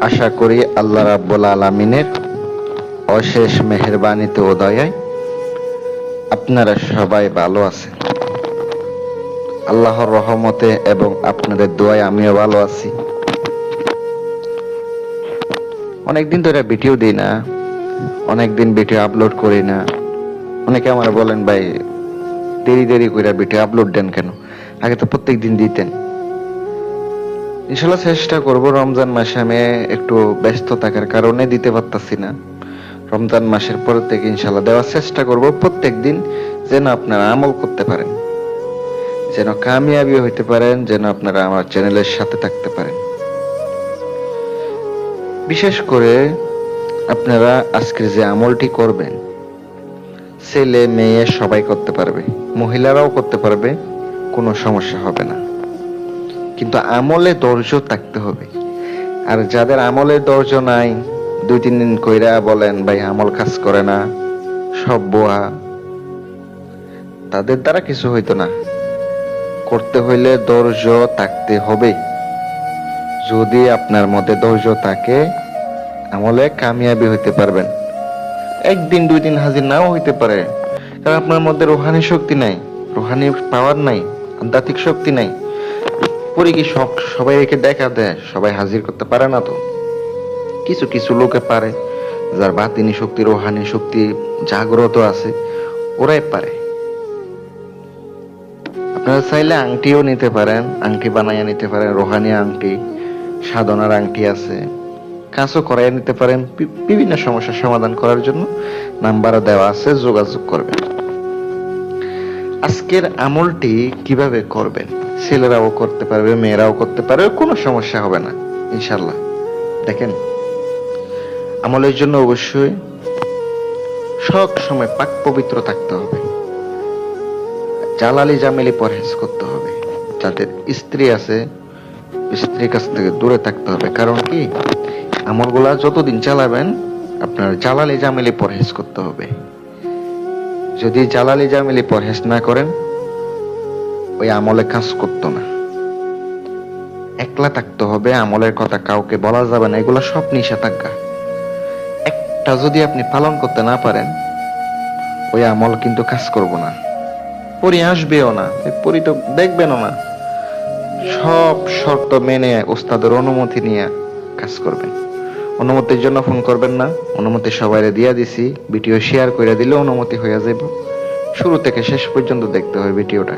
আশা করি আল্লাহ রাব্বুল আলামিনের অশেষ মেহেরবানিতে ও দয়ায় আপনারা সবাই ভালো আছেন। আল্লাহর রহমতে এবং আপনাদের দোয়ায় আমিও ভালো আছি। অনেকদিন ধরে ভিডিও দিই না, অনেকদিন ভিডিও আপলোড করি না। অনেকে আমার বলেন, ভাই, দেরি দেরি করে ভিডিও আপলোড দেন কেন? আগে তো প্রত্যেক দিন দিতেন। ইনশাল্লাহ চেষ্টা করব রমজান মাসে আমি একটু ব্যস্ত থাকার কারণে দিতে পারতাছি না। রমজান মাসের পর থেকে ইনশাল্লাহ দেওয়ার চেষ্টা করব প্রত্যেক দিন যেন আপনারা আমল করতে পারেন। যেন কামিয়াবি হইতে পারেন, যেন আপনারা আমার চ্যানেলের সাথে থাকতে পারেন। বিশেষ করে আপনারা আজকের যে আমলটি করবেন, ছেলে, মেয়ে সবাই করতে পারবে, মহিলারাও করতে পারবে, কোনো সমস্যা হবে না। কিন্তু আমলে ধৈর্য থাকতে হবে। আর যাদের আমলে ধৈর্য নাই দুই তিন দিন কইরা বলেন, ভাই, আমল কাজ করে না, সব বোয়া। তাদের দ্বারা কিছু হইতো না। করতে হইলে ধৈর্য থাকতে হবে। যদি আপনার মধ্যে ধৈর্য থাকে, আমলে কামিয়াবি হইতে পারবেন। একদিন দুই দিন হাজির নাও হইতে পারে। কারণ আপনার মধ্যে রোহানি শক্তি নাই রোহানি পাওয়ার নাই, আধ্যাত্মিক শক্তি নাই। পরে কি সব সবাই একে দেখা দেয়? সবাই হাজির করতে পারে না তো? কিছু কিছু লোকে পারে, যার বাতিনি শক্তি, রোহানি শক্তি জাগ্রত আছে, ওরাই পারে। আপনারা চাইলে আংটিও নিতে পারেন, আংটি বানাইয়া নিতে পারেন, রোহানি আংটি, সাধনার আংটি আছে, কাজও করাইয়া নিতে পারেন বিভিন্ন সমস্যার সমাধান করার জন্য নাম্বারও দেওয়া আছে, যোগাযোগ করবেন। আজকের আমলটি কীভাবে করবেন? ছেলেরাও করতে পারবে, মেয়েরাও করতে পারবে, কোনো সমস্যা হবে না ইনশাল্লাহ দেখেন, আমলের জন্য অবশ্যই সব সময় পাক পবিত্র থাকতে হবে। জালালি জামেলি পরহেজ করতে হবে। যাদের স্ত্রী আছে, স্ত্রীর কাছ থেকে দূরে থাকতে হবে। কারণ কি? আমলগুলা যতদিন চালাবেন, আপনার জালালি জামেলি পরহেজ করতে হবে। যদি জালালি জামেলি পরহেজ না করেন, ওই আমলে কাজ করতো না। একলা থাকতে হবে, আমলের কথা কাউকে বলা যাবে না, এগুলো সব নিষেধাজ্ঞা। একটা যদি আপনি পালন করতে না পারেন, ওই আমল কিন্তু কাজ করব না। পরি আসবেও না পরি তো দেখবেনও না। সব শর্ত মেনে ওস্তাদের অনুমতি নিয়ে কাজ করবেন। অনুমতির জন্য ফোন করবেন না। অনুমতি সবাইরে দিয়া দিছি। ভিডিও শেয়ার করে দিলে অনুমতি হয়ে যাব শুরু থেকে শেষ পর্যন্ত দেখতে হয় ভিডিওটা।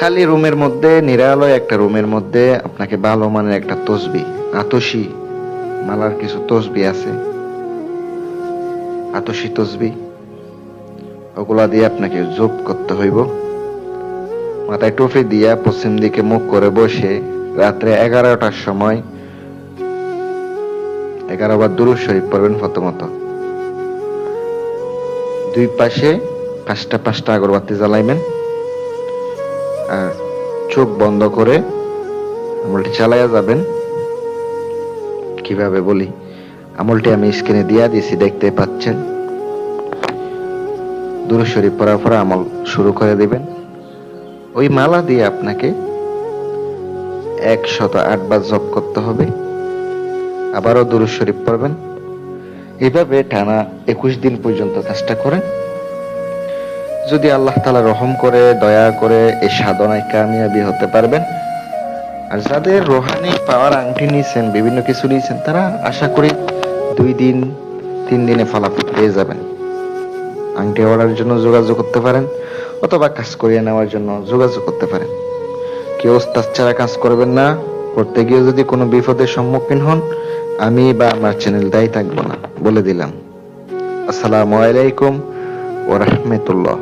খালি রুমের মধ্যে, নিরালয় একটা রুমের মধ্যে, আপনাকে ভালো মানের একটা তসবি, আতসি মালার কিছু তসবি আছে। আতসি তসবি। ওগুলা দিয়ে আপনাকে যোগ করতে হইব। মাথায় টুপি দিয়া পশ্চিম দিকে মুখ করে বসে, রাত্রে এগারোটার সময় এগারো বার দুরুদ শরীফ পড়বেন প্রথমত। দুই পাশে পাঁচটা পাঁচটা আগরবাতি জ্বালাইবেন। আর চোখ বন্ধ করে আমলটি চালাইয়া যাবেন। কীভাবে বলি? আমলটি আমি স্ক্রিনে দিয়া দিয়েছি, দেখতে পাচ্ছেন। দুরুদ শরীফ পড়ার পরে আমল শুরু করে দিবেন। ওই মালা দিয়ে আপনাকে একশত আটবার জপ করতে হবে। আবারও দুরুদ শরীফ পড়বেন। এইভাবে টানা একুশ দিন পর্যন্ত কাজটা করেন। যদি আল্লাহ তালা রহম করে, দয়া করে এই সাধনায় কামিয়াবি হতে পারবেন। আর যাদের রোহানি পাওয়ার আংটি নিয়েছেন, বিভিন্ন কিছু নিয়েছেন, তারা আশা করি দুই দিন, তিন দিনে ফলাফল পেয়ে যাবেন। আংটি অর্ডারের জন্য যোগাযোগ করতে পারেন, অথবা কাজ করিয়ে নেওয়ার জন্য যোগাযোগ করতে পারেন। কেউ ওস্তাদ ছাড়া কাজ করবেন না। করতে গিয়ে যদি কোনো বিপদের সম্মুখীন হন, আমি বা আমার চ্যানেল দায়ী থাকব না, বলে দিলাম। আসসালামু আলাইকুম ওরা রাহমাতুল্লাহ।